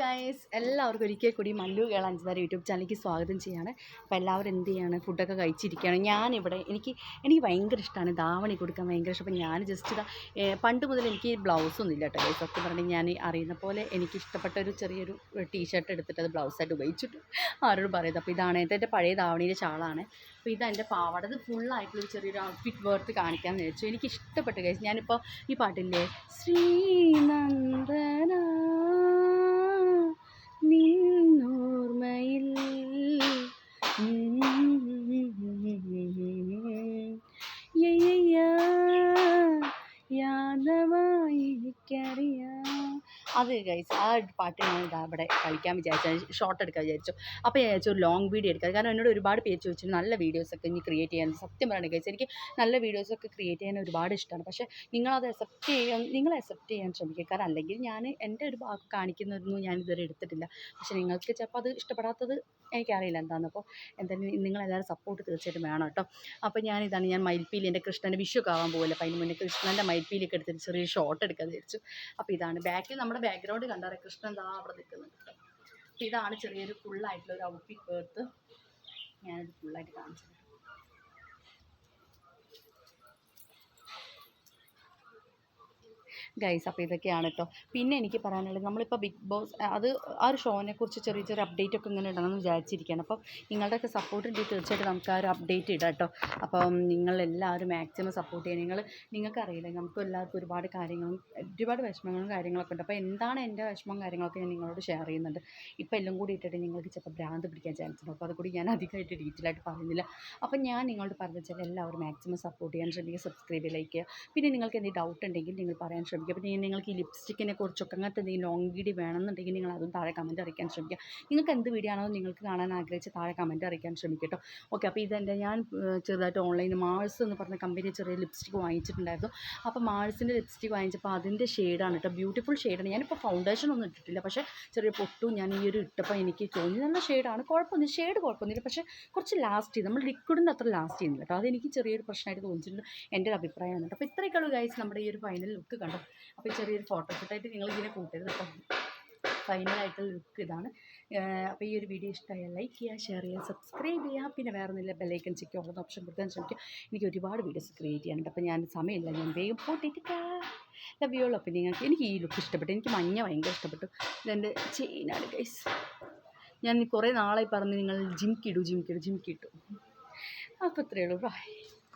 Guys എല്ലാവർക്കും ഒരിക്കൽ കൂടി മല്ലു കേൾ അഞ്ചുതാര യൂട്യൂബ് ചാനലിലേക്ക് സ്വാഗതം ചെയ്യാണ്. അപ്പോൾ എല്ലാവരും എന്ത് ചെയ്യാണ്? ഫുഡൊക്കെ കഴിച്ചിരിക്കുകയാണ്. ഞാനിവിടെ എനിക്ക് എനിക്ക് ഭയങ്കര ഇഷ്ടമാണ് ധാവണി കൊടുക്കാൻ ഭയങ്കര ഇഷ്ടം. അപ്പോൾ ഞാൻ ജസ്റ്റ് ഇതാ പണ്ട് മുതൽ എനിക്ക് ബ്ലൗസ് ഒന്നും ഇല്ല കേട്ടോ ഗൈസ് സത്യം പറഞ്ഞാൽ ഞാൻ അറിയുന്ന പോലെ എനിക്ക് ഇഷ്ടപ്പെട്ട ഒരു ചെറിയൊരു ടീഷർട്ട് എടുത്തിട്ട് അത് ബ്ലൗസായിട്ട് ഉപയോഗിച്ചിട്ട് ആരോട് പറയുന്നത്. അപ്പോൾ ഇതാണ് എന്റെ പഴയ ധാവണിയുടെ ചാളാണ്. അപ്പോൾ ഇതാ എന്റെ ഇത് ഫുള്ളായിട്ടുള്ളൊരു ചെറിയൊരു ഔട്ട്ഫിറ്റ് വേർത്ത് കാണിക്കാമെന്ന് വെച്ചു എനിക്ക് ഇഷ്ടപ്പെട്ടു ഗൈസ് ഞാനിപ്പോൾ ഈ പാട്ടില്ലേ ശ്രീനന്ദന അത് ഗൈസ് ആ പാട്ട് ഞാൻ ഇതാ ഇവിടെ കളിക്കാൻ വിചാരിച്ചു ഷോർട്ട് എടുക്കാൻ വിചാരിച്ചു. അപ്പോൾ ഞാൻ വിചാരിച്ചു ലോങ് വീഡിയോ എടുക്കാം. കാരണം എന്നോട് ഒരുപാട് പേര് ചോദിച്ചു നല്ല വീഡിയോസൊക്കെ ഇനി ക്രിയേറ്റ് ചെയ്യാൻ. സത്യം പറയണേ ഗൈസ് എനിക്ക് നല്ല വീഡിയോസൊക്കെ ക്രിയേറ്റ് ചെയ്യാൻ ഒരുപാട് ഇഷ്ടമാണ് പക്ഷേ നിങ്ങളത് അക്സെപ്റ്റ് ചെയ്യാൻ നിങ്ങൾ അക്സെപ്റ്റ് ചെയ്യാൻ ശ്രമിക്കുക. കാരണം അല്ലെങ്കിൽ ഞാൻ എന്റെ ഒരു ഭാഗം കാണിക്കുന്നതൊന്നും ഞാൻ ഇതുവരെ എടുത്തിട്ടില്ല. പക്ഷേ നിങ്ങൾക്ക് ചിലപ്പോൾ അത് ഇഷ്ടപ്പെടാത്തത് എനിക്കറിയില്ല എന്താണെന്ന് അപ്പോൾ എന്തായാലും നിങ്ങളെല്ലാവരും സപ്പോർട്ട് തീർച്ചയായിട്ടും വേണം കേട്ടോ. അപ്പോൾ ഞാനിതാണ് ഞാൻ മയിൽപ്പീലി എന്റെ കൃഷ്ണന്റെ വിഷുവൊക്കെ ആവാൻ പോകില്ല അപ്പോൾ അതിന് മുന്നേ കൃഷ്ണന്റെ മയിൽപ്പീലിയൊക്കെ എടുത്തിട്ട് ചെറിയ ഷോട്ട് എടുക്കാൻ വിചാരിച്ചു. അപ്പോൾ ഇതാണ്. ബാക്കിൽ നമ്മുടെ ബാക്ക്ഗ്രൗണ്ട് കണ്ടാറേ കൃഷ്ണൻ ദാ അവിടെ നിൽക്കുന്നുണ്ട് ഇതാണ് ചെറിയൊരു ഫുള്ളായിട്ടുള്ള ഒരു ഔട്ട്ഫിറ്റ് വേർത്ത് ഞാനത് ഫുള്ളായിട്ട് കാണിച്ചു ഗൈസ് അപ്പോൾ ഇതൊക്കെയാണ് കേട്ടോ പിന്നെ എനിക്ക് പറയാനുള്ളത് നമ്മളിപ്പോൾ ബിഗ് ബോസ് അത് ആ ഒരു ഷോനെ കുറിച്ച് ചെറിയ ചെറിയ അപ്ഡേറ്റ് ഒക്കെ ഇങ്ങനെ ഇടണമെന്ന് വിചാരിച്ചിരിക്കുകയാണ്. അപ്പം നിങ്ങളുടെയൊക്കെ സപ്പോർട്ട് ഉണ്ടെങ്കിൽ തീർച്ചയായിട്ടും നമുക്ക് ആ ഒരു അപ്ഡേറ്റ് ഇടാം കേട്ടോ. അപ്പം നിങ്ങളെല്ലാവരും മാക്സിമം സപ്പോർട്ട് ചെയ്യുക. നിങ്ങൾ നിങ്ങൾക്കറിയില്ല നമുക്ക് എല്ലാവർക്കും ഒരുപാട് കാര്യങ്ങളും ഒരുപാട് വിഷമങ്ങളും കാര്യങ്ങളൊക്കെ ഉണ്ട്. അപ്പോൾ എന്താണ് എന്റെ വിഷമവും കാര്യങ്ങളൊക്കെ ഞാൻ നിങ്ങളോട് ഷെയർ ചെയ്യുന്നുണ്ട്. ഇപ്പോൾ എല്ലാം കൂടി ഇട്ടിട്ട് നിങ്ങൾക്ക് ചിലപ്പോൾ ഭ്രാന്ത് പിടിക്കാൻ ചാൻസ് ഉണ്ട്. അപ്പോൾ അതുകൂടി ഞാൻ അധികമായിട്ട് ഡീറ്റെയിൽ ആയിട്ട് പറയുന്നില്ല. അപ്പോൾ ഞാൻ നിങ്ങളോട് പറഞ്ഞു വെച്ചാൽ എല്ലാവരും മാക്സിമം സപ്പോർട്ട് ചെയ്യാൻ ശ്രമിക്കുക സബ്സ്ക്രൈബ് ലൈക്ക് ചെയ്യുക. പിന്നെ നിങ്ങൾക്ക് എന്തെങ്കിലും ഡൗട്ട് ഉണ്ടെങ്കിൽ നിങ്ങൾ പറയാൻ ശ്രമിക്കുക. പിന്നെ നിങ്ങൾക്ക് ഈ ലിപ്സ്റ്റിക്കിനെ കുറിച്ചൊക്കെ അങ്ങനത്തെ എന്തെങ്കിലും ലോങ് വീഡിയോ വേണമെന്നുണ്ടെങ്കിൽ നിങ്ങൾ അതും താഴെ കമന്റ് അറിയിക്കാൻ ശ്രമിക്കുക. നിങ്ങൾക്ക് എന്ത് വീഡിയോ ആണോ നിങ്ങൾക്ക് കാണാൻ ആഗ്രഹിച്ച് താഴെ കമന്റ് അറിയിക്കാൻ ശ്രമിക്കുക കേട്ടോ. ഓക്കെ അപ്പോൾ ഇതെന്റെ ഞാൻ ചെറുതായിട്ട് ഓൺലൈൻ മാൾസ് എന്ന് പറഞ്ഞ കമ്പനി ചെറിയ ലിപ്സ്റ്റിക്ക് വാങ്ങിച്ചിട്ടുണ്ടായിരുന്നു. അപ്പോൾ മാൾസിന്റെ ലിപ്സ്റ്റിക്ക് വാങ്ങിച്ചപ്പോൾ അതിന്റെ ഷെയ്ഡാണ് കേട്ടോ. ബ്യൂട്ടിഫുൾ ഷെയ്ഡാണ് ഞാനിപ്പോൾ ഫൗണ്ടേഷൻ ഒന്നും ഇട്ടിട്ടില്ല. പക്ഷേ ചെറിയ പൊട്ടും ഞാൻ ഈ ഒരു ഇട്ടപ്പോൾ എനിക്ക് തോന്നി നല്ല ഷെയ്ഡാണ് കുഴപ്പമൊന്നും ഷെയ്ഡ് കുഴപ്പമൊന്നുമില്ല. പക്ഷേ കുറച്ച് ലാസ്റ്റ് ചെയ്യും നമ്മൾ ലിക്വിഡിന്റെ അത്ര ലാസ്റ്റ് ചെയ്യുന്നില്ല കേട്ടോ. അതെനിക്ക് ചെറിയൊരു പ്രശ്നമായിട്ട് തോന്നിച്ചിട്ടുണ്ട് എന്റെ ഒരു അഭിപ്രായമാണ് കേട്ടോ. അപ്പോൾ ഇത്രയൊക്കെയുള്ളൂ ഗൈസ് നമ്മുടെ ഈ ഒരു ഫൈനൽ ലുക്ക് കണ്ടോ? അപ്പോൾ ചെറിയൊരു ഫോട്ടോഷൂട്ടായിട്ട് നിങ്ങൾ ഇതിനെ കൂട്ടരുത് കേട്ടോ ഫൈനലായിട്ടുള്ള ലുക്ക് ഇതാണ്. അപ്പോൾ ഈ ഒരു വീഡിയോ ഇഷ്ടമായാൽ ലൈക്ക് ചെയ്യുക ഷെയർ ചെയ്യുക സബ്സ്ക്രൈബ് ചെയ്യുക. പിന്നെ വേറെ ഒന്നുമില്ല ബെല്ലൈക്കൻ ചെക്ക് ഉള്ളത് ഓപ്ഷൻ കൊടുക്കാൻ ശ്രമിക്കുക. എനിക്ക് ഒരുപാട് വീഡിയോസ് ക്രിയേറ്റ് ചെയ്യാനുണ്ട്. അപ്പോൾ ഞാൻ സമയമില്ല ഞാൻ വേഗം പോട്ടിട്ട് ലവ് യുള്ളൂ അപ്പോൾ നിങ്ങൾക്ക് എനിക്ക് ഈ ലുക്ക് ഇഷ്ടപ്പെട്ടു. എനിക്ക് മഞ്ഞ ഭയങ്കര ഇഷ്ടപ്പെട്ടു. ഇതെന്റെ ചെയിനാണ് ഗൈസ് ഞാൻ കുറേ നാളായി പറഞ്ഞ് നിങ്ങൾ ജിം കിടു ജിം കിടു ജിം കിട്ടു അപ്പോൾ ഇത്രയേ ഉള്ളൂ.